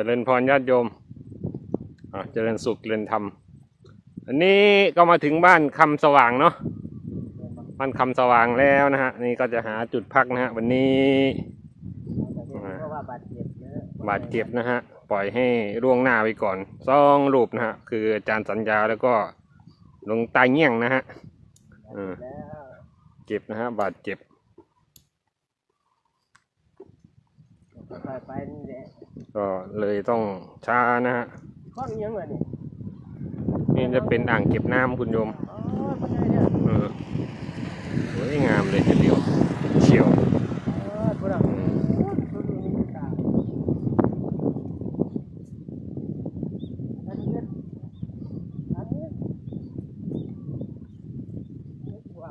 เจริญพรญาติโยมเจริญสุขเจริญธรรม อันนี้ก็มาถึงบ้านคำสว่างเนาะ บ้านคำสว่างแล้วนะฮะ นี่ก็จะหาจุดพักนะฮะวันนี้บาดเจ็บเก็บนะฮะ ปล่อยให้ร่วงหน้าไปก่อนสองรูปนะฮะ คืออาจารย์สัญญาแล้วก็หลวงตาเงี้ยงนะฮะเจ็บนะฮะ บาดเจ็บค่อยๆไปนี่แหละ ก็เลยต้องช้านะฮะข้อนยังไงนี่นี่จะเป็นอ่างเก็บน้ำคุณโยมอ๋อไม่ใช่เนี่ยเออสวยงามเลยทีเดียวเฉียว เออพวกเราโอ้ยตัวดูนี่ตาอันนี้อันนี้ไม่กลัว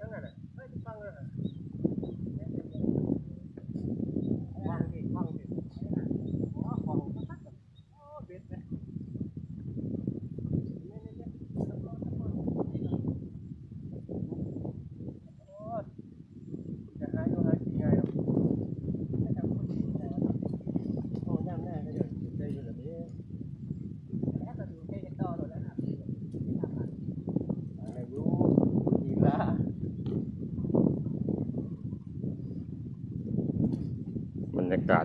ยังไงน่ะไม่ฟังเลยน่ะฟังดิฟังดิอ๋อของอ๋อเบ็ดเนี่ย จะหาอยู่หากินไงเนาะโอ้ย่ำแน่เลยเดี๋ยวใจอยู่แบบนี้ถ้าจะดูใกล้กันต่อเลยนะอะไรอยู่ดีละ บรรยากาศ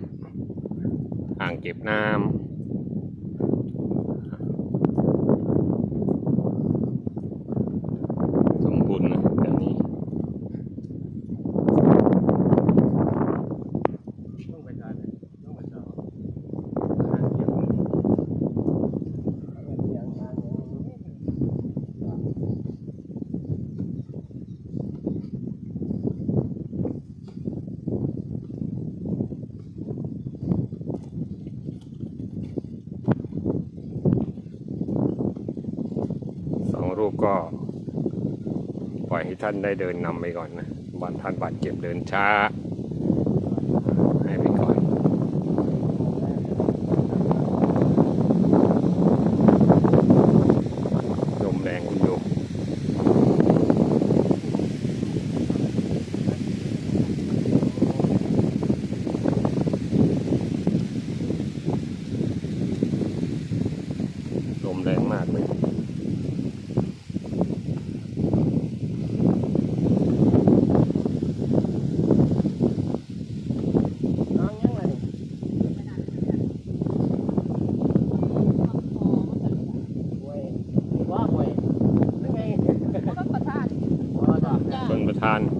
อ่างเก็บน้ำสมบูรณ์นะเดี๋ยวนี้ ต้องไปทานต้องไปเจาะยังยังยัง สองรูปก็ ปล่อยให้ ท่านได้เดินนำไปก่อนนะบานท่านบาดเจ็บเดินช้า getan.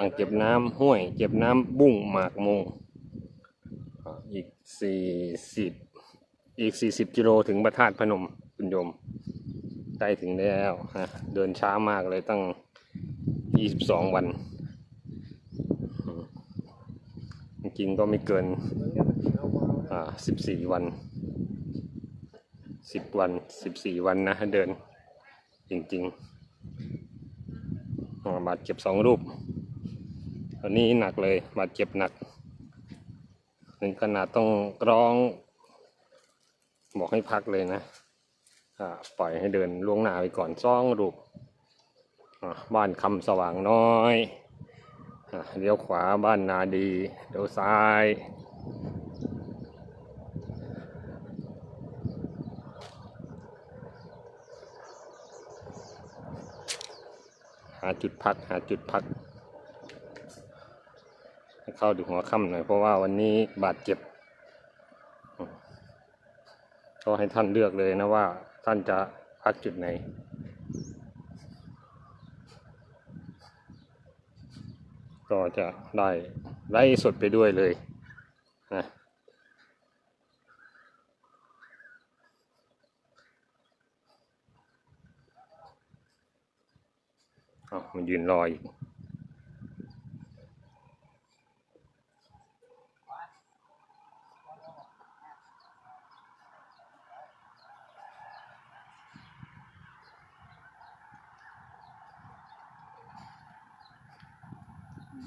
างเก็บน้ำห้วย เก็บน้ำบุ้งหมากมงอีกสี่สิบอีกสี่สิบกิโลถึงพระธาตุพนมคุณโยมใกล้ถึงแล้วฮะเดินช้ามากเลยตั้งยี่สิบสองวัน จริงก็ไม่เกินอ่าสิบสี่วันสิบวันสิบสี่วันนะเดิน จริงๆบาดเจ็บสองรูป อันนี้หนักเลยบาดเจ็บหนักถึงขนาดต้องร้อง บอกให้พักเลยนะปล่อยให้เดินล่วงหน้าไปก่อนสองรูปบ้านคำสว่างน้อยอเลี้ยวขวาบ้านนาดีเลี้ยวซ้ายหาจุดพักหาจุดพัก เข้าดูหัวค่ำหน่อยเพราะว่าวันนี้บาดเจ็บ ก็ให้ท่านเลือกเลยนะว่าท่านจะพักจุดไหน ก็จะได้ไล่สดไปด้วยเลยนะเอามันยืนรออีก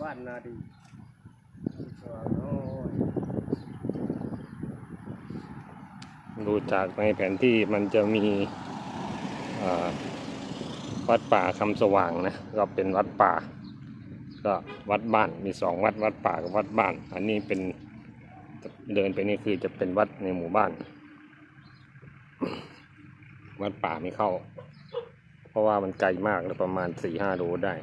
บ้านนาดีสว่างน้อย ดูจากในแผนที่มันจะมีวัดป่าคำสว่างนะ ก็เป็นวัดป่า ก็วัดบ้านมีสองวัดวัดป่ากับวัดบ้าน อันนี้เป็นเดินไปนี่คือจะเป็นวัดในหมู่บ้าน วัดป่าไม่เข้า เพราะว่ามันไกลมากเลยประมาณสี่ห้าโลได้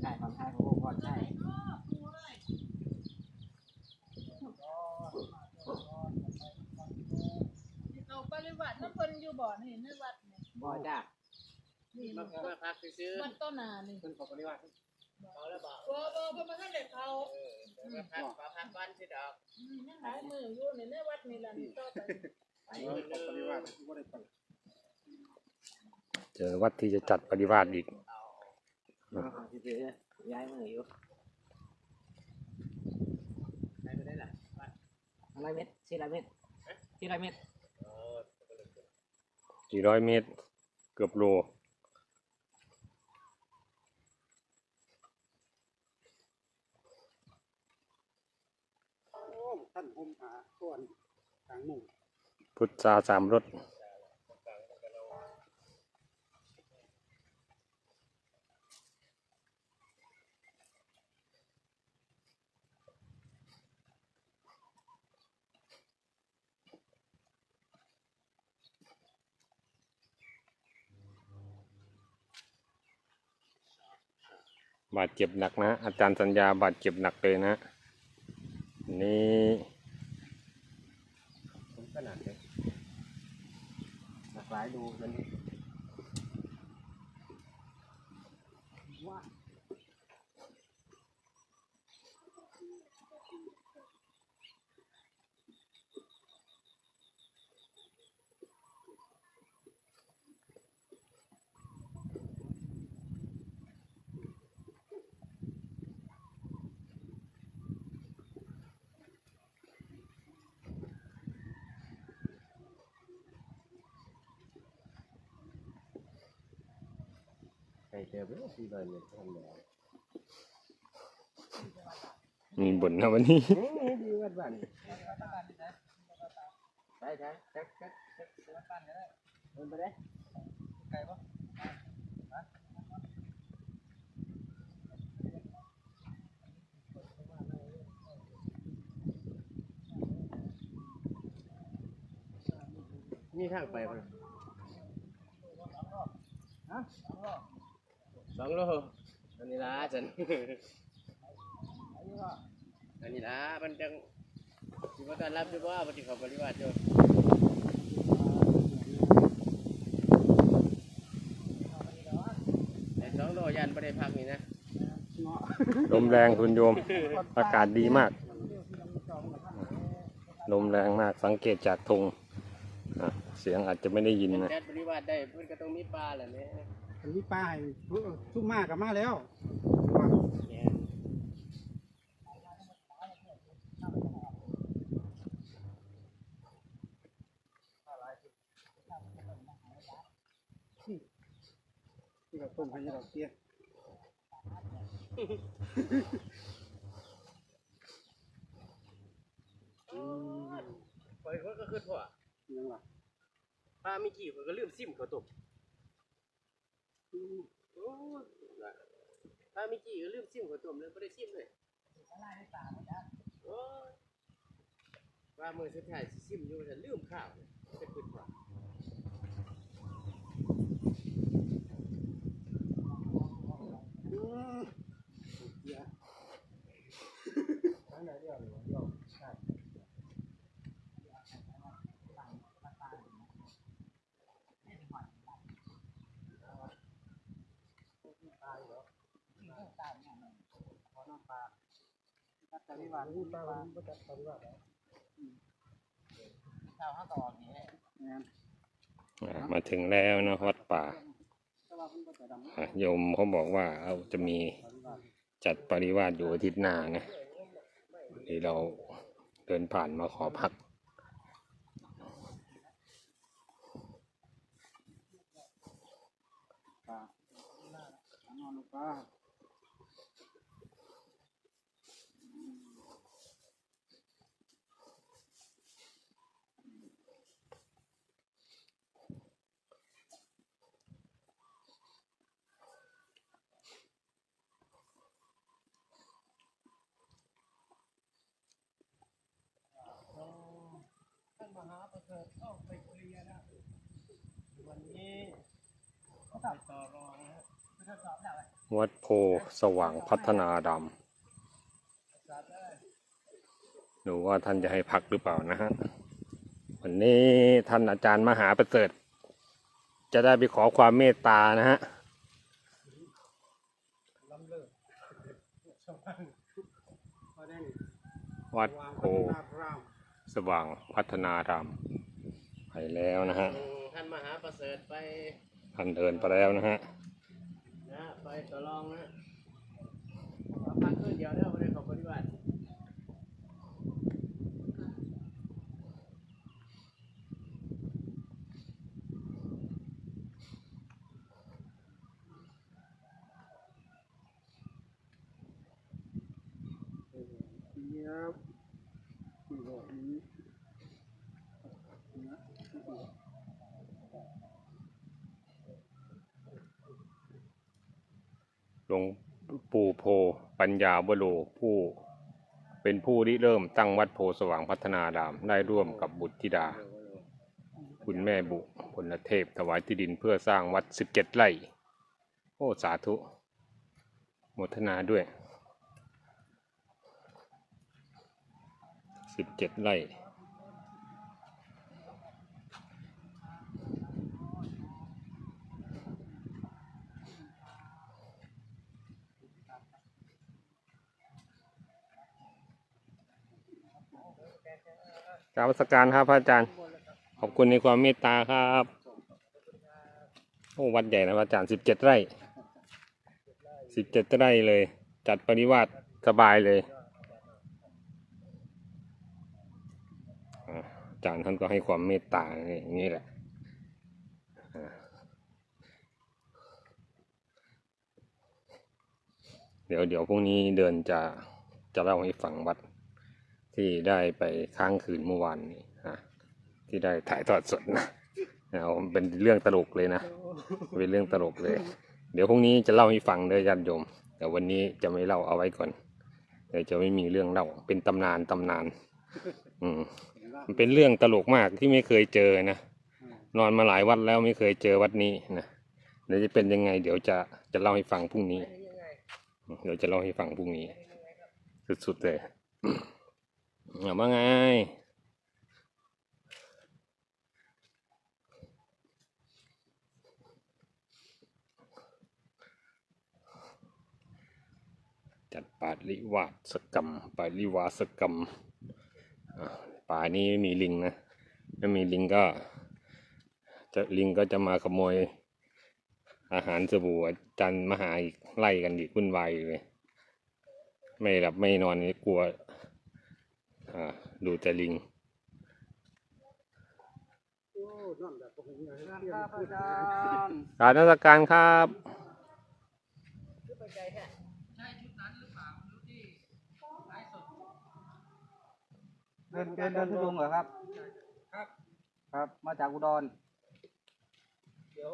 ใช่ความใช่ของพวกก่อนใช่ เอาปริวัติน้ำเพิ่น อยู่บ่อนี่ในวัดนี่บ่จ้านี่มามาพักซื้อวัดต้นนานี่เพิ่นขอปริวาสเอาแล้วบ่บ่บ่บ่มาทันได้เขามาพักมาพักบ้านสิดอกอืมยังหลายมืออยู่นี่ในวัดนี่ล่ะนี่ต่อไปไปขอปริวาสบ่ได้ไปเจอวัดที่จะจัดปฏิวาสอีกเอาสิซื้อย้ายมืออยู่ได้ไปได้ล่ะอะไรเม็ดสี่ร้อยเม็ดสี่ร้อยเม็ด สี่ร้อยเมตร เกือบโลโอ้ท่านห่มผ้าก่อนกลางมุ้งพุทธาสามรถ บาดเจ็บหนักนะอาจารย์สัญญาบาดเจ็บหนักเลยนะ นี่ขนาดเลยหลากหลายดูมัน เจ็บแล้วสี่ในแล้วมีบ่นนะวันนี้นี่ดีวัดบ้านได้ใช่แท็กแท็กแท็กวัดบ้นเลยเดินไปเลยไกลปะนี่ทางไปปนฮะ สองโลอันนี้ละจันอันนี้ละมันจังสิบ่ต้อนรับอยู่บ่ปฏิเขาปฏิบัติอยู่แต่สองโลยันบ่ได้พักนี่นะลมแรงคุณโยม อากาศดีมาก ลมแรงมากสังเกตจากธงอะเสียงอาจจะไม่ได้ยินนะจัดปฏิบัติได้เพิ่นก็ต้องมีปลาแหละเนี่ย อันนี้ป้าให้ซุ่มมากกับมาแล้วเนี่ยที่กับต้มให้เราเตี้ยปล่อยเขาก็คือถั่วยังล่ะปลามีกี่คนก็ลืมซิมเขาตก โอ้ยน่ะปลามีกี่ก็ลืมซิมขาวต้มเลยไม่ได้ซิมเลยโอ้ยปลามือสุดท้ายสิซิมอยู่แต่ลืมข้าวจะคือถั่อืมเตี้ยทางไหนเดียวหรือว่าเดียวใช่ ปริวารพูดปลาวันก็จะปริวารแล้วข้าวห้าต่อนี่งานอะมาถึงแล้วนะวัดป่าอะโยมเขาบอกว่าเอาจะมีจัดปริวาสอยู่อาทิตย์หน้านะที่เราเดินผ่านมาขอพักปลาหางอนลูกปลา ท่านมหาประ เสริฐเข้าไปเคลียร์นะวันนี้เขาไปต่อรองนะไม่ทดสอบได้วัดโพสว่างพัฒนาดำดูว่าท่านจะให้พักหรือเปล่านะฮะวันนี้ท่านอาจารย์มหาประเสริฐ จะได้ไปขอความเมตตานะฮะลำเลิศชาวบ้านมาได้นี่วัดวางโพพัฒนาพรามสว่างพัฒนาราม ไปแล้วนะฮะ ท่านมหาประเสริฐไปท่านเดินไปแล้วนะฮะ นะไปต่อรองนะขอพักคืนเดียวเด้อไม่ได้ขอปฏิบัติ เยียบนี่บอกนี้นะ หลวงปู่โพปัญญาบโลผู้ เป็นผู้ริเริ่มตั้งวัดโพสว่างพัฒนารามได้ร่วมกับบุตรธิดา คุณแม่บุพลเทพถวายที่ดินเพื่อสร้างวัดสิบเจ็ดไร่ โอ้สาธุโมทนาด้วยสิบเจ็ดไร่ กรารสการครับพระอาจารย์ ขอบคุณในความเมตตาครับโอ้วัดใหญ่นะพระอาจารย์สิบเจ็ดไร่สิบเจ็ดไร่เลย จัดปริวาสสบายเลยอาจารย์ท่านก็ให้ความเมตตาอย่างนี้แหละเดี๋ยวเดี๋ยวพรุ่งนี้เดินจะจะเล่าให้ฟังวัด ที่ได้ไปค้างคืนเมื่อวานนี้ฮะที่ได้ถ่ายทอดสดนะเอาเป็นเรื่องตลกเลยนะ เป็นเรื่องตลกเลย เดี๋ยวพรุ่งนี้จะเล่าให้ฟังเด้อญาติโยม แต่วันนี้จะไม่เล่าเอาไว้ก่อนเดี๋ยวจะไม่มีเรื่องเล่า เป็นตำนานตำนาน อืมเห็นว่ามันเป็นเรื่องตลกมากที่ไม่เคยเจอนะ นอนมาหลายวัดแล้วไม่เคยเจอวัดนี้นะเดี๋ยวจะเป็นยังไง เดี๋ยวจะจะเล่าให้ฟังพรุ่งนี้ เดี๋ยวจะเล่าให้ฟังพรุ่งนี้ สุดๆเลย ว่าไง จัดปาริวาสกรรม ปาริวาสกรรมป่านี้ไม่มีลิงนะถ้ามีลิงก็ จะลิงก็จะมาขโมย อาหารสบู่จารย์มหาอีกไล่กันอีกวุ่นวายอยู่เลย ไม่หลับไม่นอนกลัว อ่าดูแต่ลิงโอ้นั่นแหละผมอยากให้ครับเตรียมอาจารย์การนักการครับขึ้นไปไกลแค่เดินเดินเดินทุดงค์เหรอครับครับ ครับ มาจากอุดร เดี๋ยว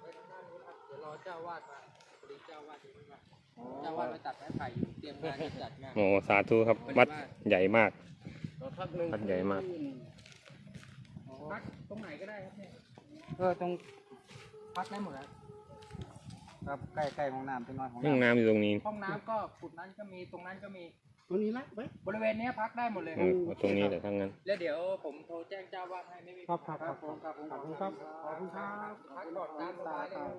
ไปทางด้านนู้นครับ เดี๋ยวรอเจ้าวาดมาพอดีเจ้าวาดอยู่นี่มา เจ้าวาดมาตัดไม้ไผ่อยู่เตรียมงานจะจัดงานโอ้สาธุครับวัดใหญ่มากรอพักหนึ่งวัดใหญ่มาก พักตรงไหนก็ได้ครับเนี่ยเออตรงพักได้หมดแล้วครับใกล้ใกล้ห้องน้ำเป็นน้อยห้องห้องน้ำน้ำอยู่ตรงนี้ห้องน้ำก็ขุดนั้นก็มีตรงนั้นก็มีตัวนี้ละไว้ บริเวณเนี้ยพักได้หมดเลย เออเอาตรงนี้แต่ทั้งนั้น แล้วเดี๋ยวผมโทรแจ้งเจ้าวาดให้ไม่มีครับครับครับผมครับผมขอบคุณครับขอบคุณครับ พักก่อนตามสบายเลย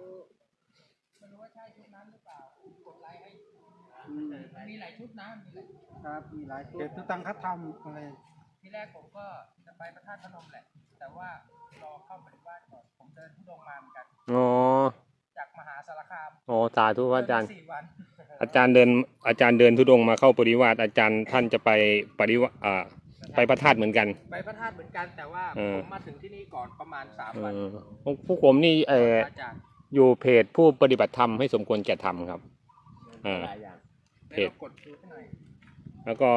ไม่รู้ว่าใช่ชุดนั้นหรือเปล่ากดไลค์ให้อืมมีหลายชุดนะมีหลายครับ มีหลายชุเก็ดบตังค์คัดทำอะไรทีแรกผมก็จะไปพระธาตุพนมแหละ แต่ว่ารอเข้าปฏิบัติก่อนผมเดินทุดงค์มาเหมือนกันอ๋อจากมหาสารคามโอ้สาธุพระอาจารย์เดินมสี่วันอาจารย์เดินอาจารย์เดินทุดงค์มาเข้าปริวาสอาจารย์ท่านจะไปปริวาอ่าไปพระธาตุเหมือนกัน ไปพระธาตุเหมือนกันแต่ว่าเออผมมาถึงที่นี่ก่อนประมาณสามเอวันอพวกพวกผมนี่เอออาจารย์ อยู่เพจผู้ปฏิบัติธรรมให้สมควรแก่ธรรมครับเออหลายอย่างเพจแล้วกดซื้อให้หน่อยแล้วก็